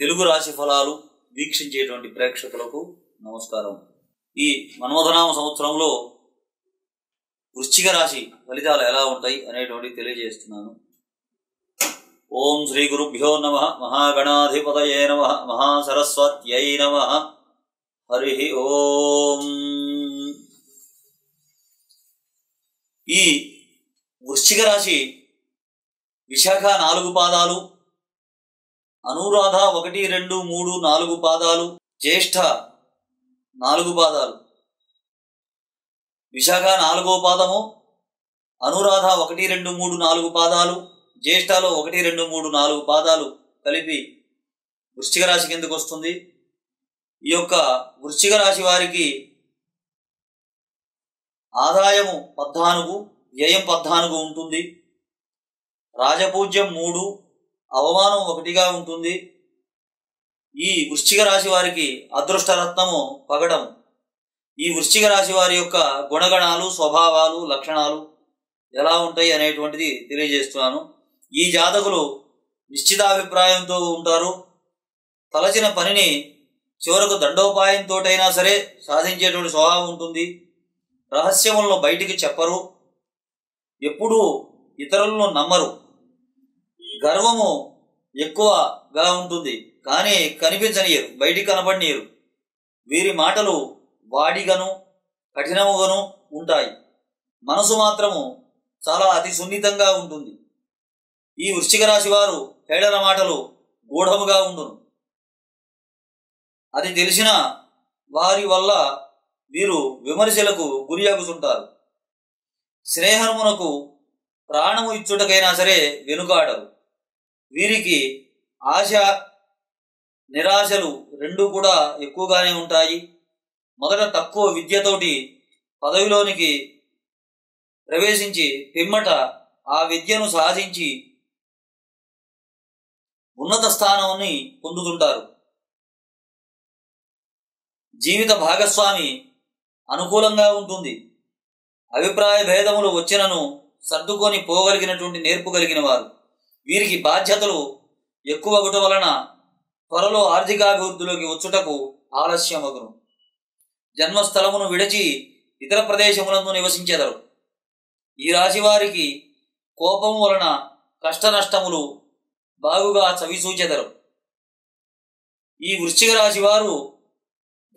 తెలుగు రాశి ఫలాలు వీక్షించేటువంటి ప్రేక్షకులకు నమస్కారం. ఈ మన్మధనామ సంవత్సరంలో వృశ్చిక రాశి ఫలితాలు ఎలా ఉంటాయి అనేటువంటి తెలియజేస్తున్నాను. ఓం శ్రీ గురుభ్యో నమ మహాగణాధిపతయే నమ మహాసరస్వత్యై నమ. హరి ఓం. ఈ వృశ్చిక రాశి విశాఖ నాలుగు పాదాలు అనురాధ ఒకటి రెండు మూడు నాలుగు పాదాలు జ్యేష్ఠ నాలుగు పాదాలు. విశాఖ నాలుగో పాదము అనురాధ ఒకటి రెండు మూడు నాలుగు పాదాలు జ్యేష్ఠలో ఒకటి రెండు మూడు నాలుగు పాదాలు కలిపి వృశ్చిక రాశి కిందకు వస్తుంది. ఈ యొక్క వృశ్చిక రాశి వారికి ఆదాయము పద్నాలుగు వ్యయం పద్నాలుగు ఉంటుంది. రాజపూజ్యం మూడు అవమానం ఒకటిగా ఉంటుంది. ఈ వృశ్చిక రాశి వారికి అదృష్ట రత్నము పగడం. ఈ వృశ్చిక రాశి వారి యొక్క గుణగణాలు స్వభావాలు లక్షణాలు ఎలా ఉంటాయి అనేటువంటిది తెలియజేస్తున్నాను. ఈ జాతకులు నిశ్చితాభిప్రాయంతో ఉంటారు. తలచిన పనిని చివరకు దండోపాయంతోటైనా సరే సాధించేటువంటి స్వభావం ఉంటుంది. రహస్యములను బయటికి చెప్పరు. ఎప్పుడూ ఇతరులను నమ్మరు. గర్వము ఎక్కువగా ఉంటుంది. కానీ కనిపించనీయరు. బయటికి కనబడినీరు వీరి మాటలు వాడిగను కఠినముగాను ఉంటాయి. మనసు మాత్రము చాలా అతి సున్నితంగా ఉంటుంది. ఈ వృశ్చిక రాశి వారు హేళన మాటలు గూఢముగా ఉండును. అది తెలిసిన వారి వల్ల వీరు విమర్శలకు గురియాగుతుంటారు స్నేహమునకు ప్రాణము ఇచ్చుటకైనా సరే వెనుకాడరు. వీరికి ఆశ నిరాశలు రెండు కూడా ఎక్కువగానే ఉంటాయి. మొదట తక్కువ విద్యతోటి పదవిలోనికి ప్రవేశించి పిమ్మట ఆ విద్యను సాధించి ఉన్నత స్థానాన్ని పొందుతుంటారు. జీవిత భాగస్వామి అనుకూలంగా ఉంటుంది. అభిప్రాయ భేదములు వచ్చినను సర్దుకొని పోగలిగినటువంటి నేర్పు కలిగిన వారు. వీరికి బాధ్యతలు ఎక్కువ వలన త్వరలో ఆర్థికాభివృద్ధిలోకి వచ్చుటకు ఆలస్యమగును. జన్మస్థలమును విడిచి ఇతర ప్రదేశములందు నివసించెదరు. ఈ రాశి వారికి కోపం వలన కష్ట నష్టములు బాగుగా చవిసూచెదరు ఈ వృశ్చిక రాశి వారు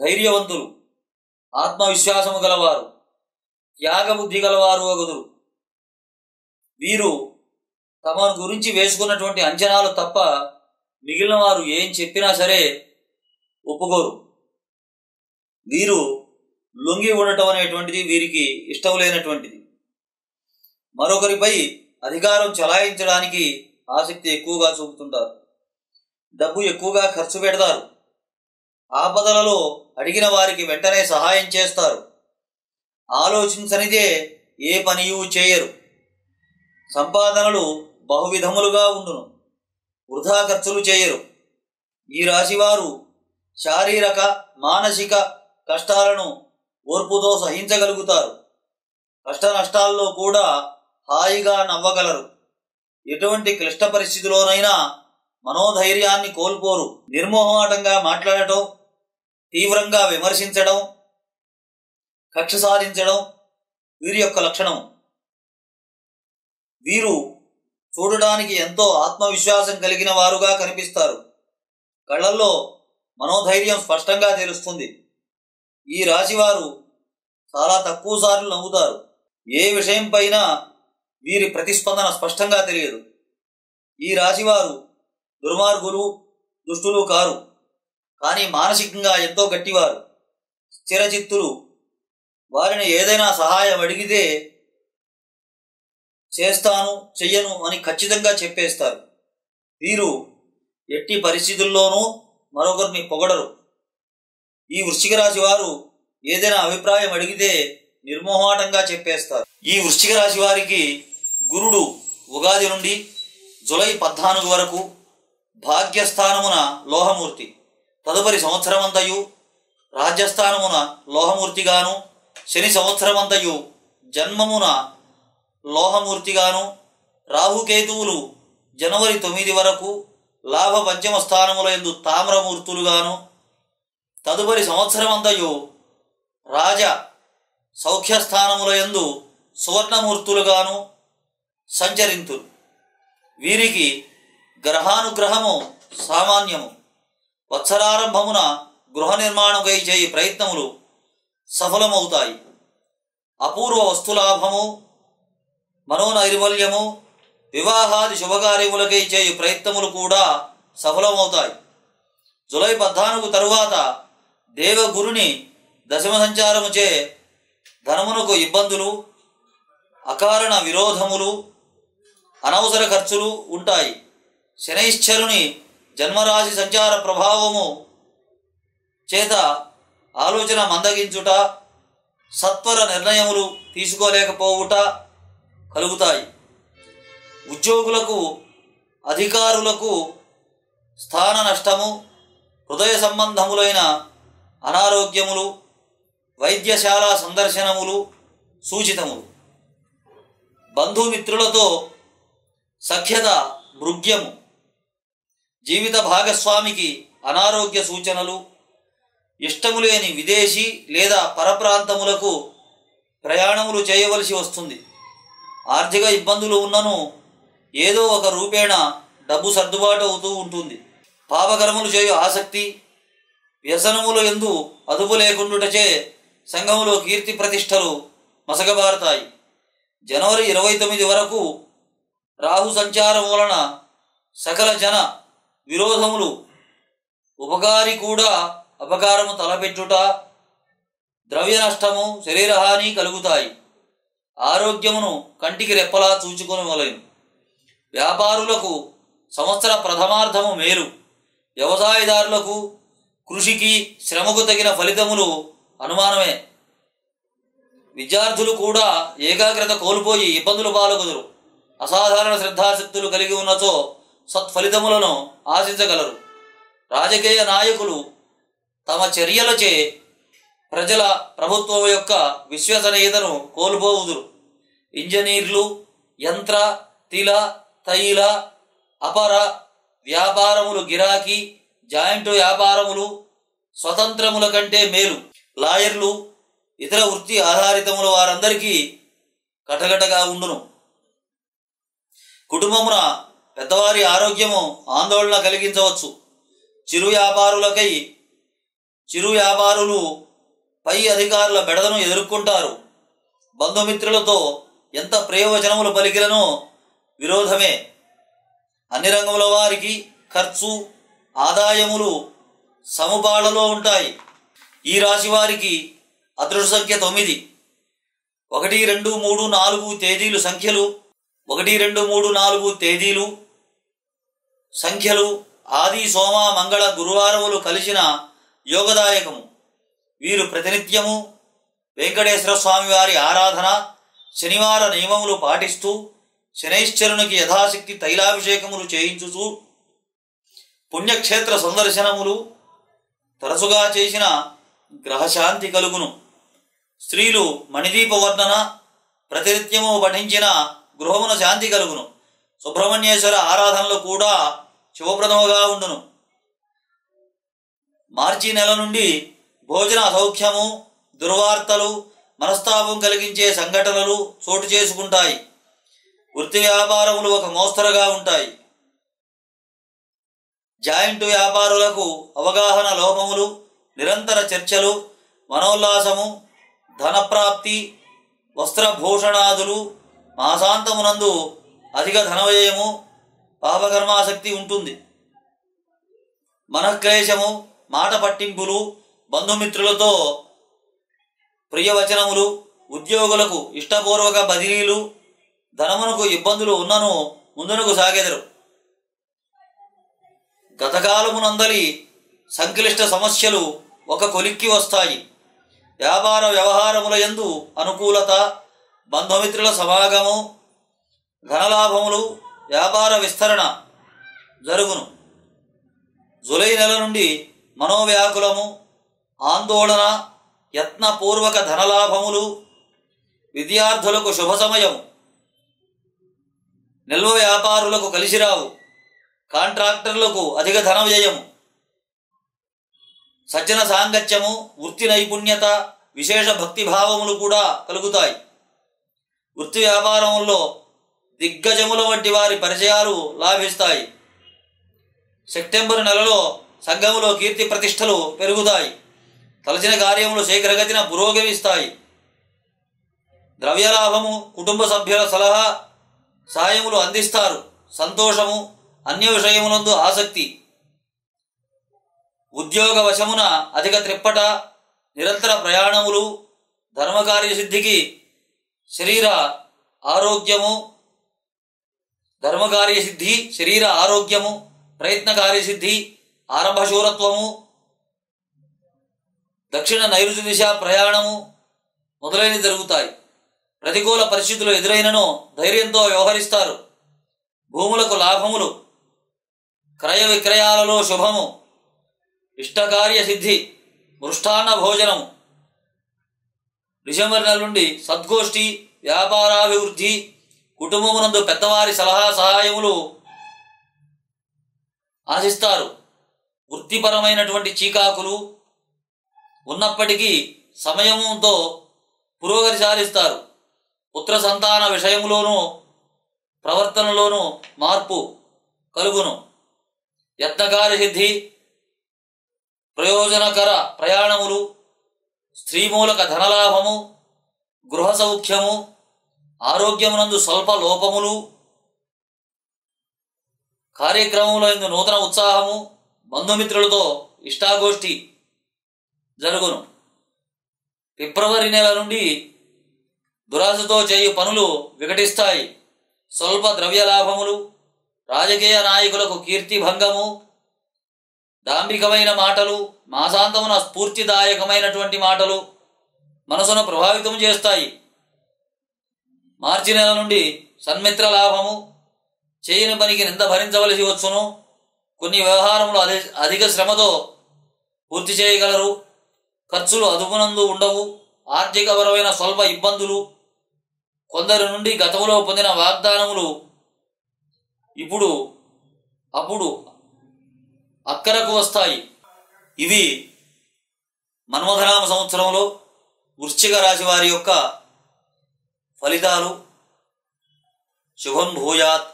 ధైర్యవంతులు ఆత్మవిశ్వాసము గలవారు త్యాగబుద్ధి గలవారు అగుదురు. వీరు తమను గురించి వేసుకున్నటువంటి అంచనాలు తప్ప మిగిలిన వారు ఏం చెప్పినా సరే ఒప్పుకోరు. వీరు లొంగి ఉండటం అనేటువంటిది వీరికి ఇష్టం లేనటువంటిది. మరొకరిపై అధికారం చలాయించడానికి ఆసక్తి ఎక్కువగా చూపుతుంటారు. డబ్బు ఎక్కువగా ఖర్చు పెడతారు. ఆపదలలో అడిగిన వారికి వెంటనే సహాయం చేస్తారు. ఆలోచించనిదే ఏ పనియూ చేయరు. సంపాదనలు బహువిధములుగా ఉండును. వృధా ఖర్చులు చేయరు. ఈ రాశివారు శారీరక మానసిక కష్టాలను ఓర్పుతో సహించగలుగుతారు. కష్ట నష్టాల్లో కూడా హాయిగా నవ్వగలరు. ఎటువంటి క్లిష్ట పరిస్థితిలోనైనా మనోధైర్యాన్ని కోల్పోరు. నిర్మోహమాటంగా మాట్లాడటం తీవ్రంగా విమర్శించడం కక్ష సాధించడం వీరి యొక్క లక్షణం వీరు చూడడానికి ఎంతో ఆత్మవిశ్వాసం కలిగిన వారుగా కనిపిస్తారు. కళ్ళల్లో మనోధైర్యం స్పష్టంగా తెలుస్తుంది. ఈ రాశివారు చాలా తక్కువ సార్లు నవ్వుతారు. ఏ విషయం పైన వీరి ప్రతిస్పందన స్పష్టంగా తెలియదు. ఈ రాశివారు దుర్మార్గులు దుష్టులు కారు. కానీ మానసికంగా ఎంతో గట్టివారు. స్థిరచిత్తులు. వారిని ఏదైనా సహాయం అడిగితే చేస్తాను చెయ్యను అని ఖచ్చితంగా చెప్పేస్తారు. వీరు ఎట్టి పరిస్థితుల్లోనూ మరొకరిని పొగడరు. ఈ వృశ్చిక రాశి వారు ఏదైనా అభిప్రాయం అడిగితే నిర్మోహాటంగా చెప్పేస్తారు. ఈ వృశ్చిక రాశి వారికి గురుడు ఉగాది నుండి జులై పద్నాలుగు వరకు భాగ్యస్థానమున లోహమూర్తి తదుపరి సంవత్సరమంతయు రాజ్యస్థానమున లోహమూర్తిగాను శని సంవత్సరమంతయు జన్మమున లోహమూర్తిగాను రాహుకేతువులు జనవరి తొమ్మిది వరకు లాభ పంచమ స్థానముల ఎందు తామ్రమూర్తులుగాను తదుపరి సంవత్సరమంతయు రాజ సౌఖ్యస్థానముల ఎందు సువర్ణమూర్తులుగాను సంచరింతురు. వీరికి గ్రహానుగ్రహము సామాన్యము. వత్సరారంభమున గృహ నిర్మాణకై చేయి ప్రయత్నములు సఫలమవుతాయి. అపూర్వ వస్తులాభము మనోనైర్మల్యము వివాహాది శుభకార్యములకై చేయు ప్రయత్నములు కూడా సఫలమవుతాయి. జులై పద్నాలుగు తరువాత దేవగురుని దశమ సంచారము చే ధనమునకు ఇబ్బందులు అకారణ విరోధములు అనవసర ఖర్చులు ఉంటాయి. శనైశ్చరుని జన్మరాశి సంచార ప్రభావము చేత ఆలోచన మందగించుట సత్వర నిర్ణయములు తీసుకోలేకపోవుట కలుగుతాయి. ఉద్యోగులకు అధికారులకు స్థాన నష్టము హృదయ సంబంధములైన అనారోగ్యములు వైద్యశాల సందర్శనములు సూచితములు. బంధుమిత్రులతో సఖ్యత మృగ్యము. జీవిత భాగస్వామికి అనారోగ్య సూచనలు. ఇష్టము లేని విదేశీ లేదా పరప్రాంతములకు ప్రయాణములు చేయవలసి వస్తుంది. ఆర్థిక ఇబ్బందులు ఉన్నను ఏదో ఒక రూపేణ డబ్బు సర్దుబాటు అవుతూ ఉంటుంది. పాపకర్మలు చేయు ఆసక్తి వ్యసనములు ఎందు అదుపు లేకుండుటచే సంఘములో కీర్తి ప్రతిష్టలు మసకబారుతాయి. జనవరి ఇరవై తొమ్మిది వరకు రాహు సంచారం వలన సకల జన విరోధములు ఉపకారి కూడా అపకారము తలపెట్టుట ద్రవ్య నష్టము శరీరహాని కలుగుతాయి. ఆరోగ్యమును కంటికి రెప్పలా చూచుకొని మొలైను వ్యాపారులకు సంవత్సర ప్రథమార్థము మేలు. వ్యవసాయదారులకు కృషికి శ్రమకు తగిన ఫలితములు అనుమానమే. విద్యార్థులు కూడా ఏకాగ్రత కోల్పోయి ఇబ్బందులు పాల్గొదురు. అసాధారణ శ్రద్ధాశక్తులు కలిగి ఉన్నచో సత్ఫలితములను ఆశించగలరు. రాజకీయ నాయకులు తమ చర్యలచే ప్రజల ప్రభుత్వం యొక్క విశ్వసనీయతను కోల్పోవుదురు. ఇంజనీర్లు యంత్ర తిల తైల అపర వ్యాపారములు గిరాకీ జాయింట్ వ్యాపారములు స్వతంత్రముల కంటే మేలు. లాయర్లు ఇతర వృత్తి ఆధారితముల వారందరికీ కటకటగా ఉండును. కుటుంబమున పెద్దవారి ఆరోగ్యము ఆందోళన కలిగించవచ్చు. చిరు వ్యాపారులకై చిరు వ్యాపారులు పై అధికారుల బెడదను ఎదుర్కొంటారు. బంధుమిత్రులతో ఎంత ప్రయోజనములు పలికిలను విరోధమే. అన్ని రంగముల వారికి ఖర్చు ఆదాయములు సముపాళ్ళలో ఉంటాయి. ఈ రాశి వారికి అదృష్ట సంఖ్య తొమ్మిది. ఒకటి రెండు మూడు నాలుగు తేదీలు సంఖ్యలు. ఒకటి రెండు మూడు నాలుగు తేదీలు సంఖ్యలు. ఆది సోమ మంగళ గురువారములు కలిసిన యోగదాయకము. వీరు ప్రతినిత్యము వెంకటేశ్వర స్వామివారి ఆరాధన శనివార నియమములు పాటిస్తూ శనైశ్చరునికి యథాశక్తి తైలాభిషేకములు చేయించుచు పుణ్యక్షేత్ర సందర్శనములు తరచుగా చేసిన గ్రహశాంతి కలుగును. స్త్రీలు మణిదీప వర్ణన ప్రతినిత్యము పఠించిన గృహమున శాంతి కలుగును. సుబ్రహ్మణ్యేశ్వర ఆరాధనలు కూడా శుభప్రదముగా ఉండును. మార్చి నెల నుండి భోజన అసౌఖ్యము దుర్వార్తలు మనస్తాపం కలిగించే సంఘటనలు చోటు చేసుకుంటాయి. వృత్తి వ్యాపారములు ఒక మోస్తరుగా ఉంటాయి. జాయింట్ వ్యాపారులకు అవగాహన లోపములు నిరంతర చర్చలు మనోల్లాసము ధనప్రాప్తి వస్త్రభూషణాదులు మాసాంతమునందు అధిక ధనవ్యయము పాపకర్మాసక్తి ఉంటుంది. మనఃక్లేశము మాట పట్టింపులు బంధుమిత్రులతో ప్రియవచనములు ఉద్యోగులకు ఇష్టపూర్వక బదిలీలు ధనమునకు ఇబ్బందులు ఉన్నను ముందునకు సాగెదరు. గతకాలమునందలి సంక్లిష్ట సమస్యలు ఒక కొలిక్కి వస్తాయి. వ్యాపార వ్యవహారముల యందు అనుకూలత బంధుమిత్రుల సమాగము ధనలాభములు వ్యాపార విస్తరణ జరుగును. జులై నెల నుండి మనోవ్యాకులము ఆందోళన యత్నపూర్వక ధనలాభములు విద్యార్థులకు శుభ సమయం నిల్వ వ్యాపారులకు కలిసిరావు. కాంట్రాక్టర్లకు అధిక ధన వ్యయము సజ్జన సాంగత్యము వృత్తి నైపుణ్యత విశేష భక్తి భావములు కూడా కలుగుతాయి. వృత్తి వ్యాపారంలో దిగ్గజముల వంటి వారి పరిచయాలు లాభిస్తాయి. సెప్టెంబర్ నెలలో సంఘములో కీర్తి ప్రతిష్టలు పెరుగుతాయి. తలచిన కార్యములు శీఘ్రగతిన పురోగమిస్తాయి. ద్రవ్యలాభము కుటుంబ సభ్యుల సలహా సహాయములు అందిస్తారు. సంతోషము అన్య విషయములందు ఆసక్తి. ఉద్యోగ వశమున అధిక త్రిప్పట నిరంతర ప్రయాణములు ధర్మకార్య సిద్ధికి శరీర ఆరోగ్యము ధర్మకార్య సిద్ధి శరీర ఆరోగ్యము ప్రయత్న కార్యసిద్ధి ఆరంభశూరత్వము దక్షిణ నైరుతి దిశ ప్రయాణము మొదలైనవి జరుగుతాయి. ప్రతికూల పరిస్థితులు ఎదురైనను ధైర్యంతో వ్యవహరిస్తారు. భూములకు లాభములు క్రయ విక్రయాలలో శుభము ఇష్టకార్య సిద్ధి మృష్టాన్న భోజనము. డిసెంబర్ నెల నుండి సద్గోష్ఠి వ్యాపారాభివృద్ధి కుటుంబమునందు పెద్దవారి సలహా సహాయములు ఆశిస్తారు. వృత్తిపరమైనటువంటి చీకాకులు ఉన్నప్పటికీ సమయముతో పురోగతి సాధిస్తారు. పుత్ర సంతాన విషయంలోనూ ప్రవర్తనలోనూ మార్పు కలుగును. యత్నకారి సిద్ధి ప్రయోజనకర ప్రయాణములు స్త్రీమూలక ధనలాభము గృహ సౌఖ్యము ఆరోగ్యమునందు స్వల్ప లోపములు కార్యక్రమంలో ఇందు నూతన ఉత్సాహము బంధుమిత్రులతో ఇష్టాగోష్ఠి జరుగును. ఫిబ్రవరి నెల నుండి దురాశతో చేయు పనులు వికటిస్తాయి. స్వల్ప ద్రవ్య లాభములు రాజకీయ నాయకులకు కీర్తి భంగము మాటలు మాసాంతమున స్ఫూర్తిదాయకమైనటువంటి మాటలు మనసును ప్రభావితం చేస్తాయి. మార్చి నెల నుండి సన్మిత్ర లాభము చేయని పనికి నింద భరించవలసి వచ్చును. కొన్ని వ్యవహారములు అధి అధిక శ్రమతో పూర్తి చేయగలరు. ఖర్చులు అదుపునందు ఉండవు. ఆర్థికపరమైన స్వల్ప ఇబ్బందులు. కొందరి నుండి గతంలో పొందిన వాగ్దానములు ఇప్పుడు అప్పుడు అక్కరకు వస్తాయి. ఇవి మన్మధరామ సంవత్సరంలో వృశ్చిక రాశి వారి యొక్క ఫలితాలు. శుభం భూయాత్.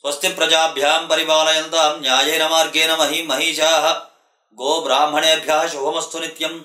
స్వస్తి ప్రజాభ్యాం పరిపాలయంతాం న్యాయేన మార్గేణ మహి మహిషా. గో బ్రాహ్మణేభ్య శుభమస్తు నిత్యం.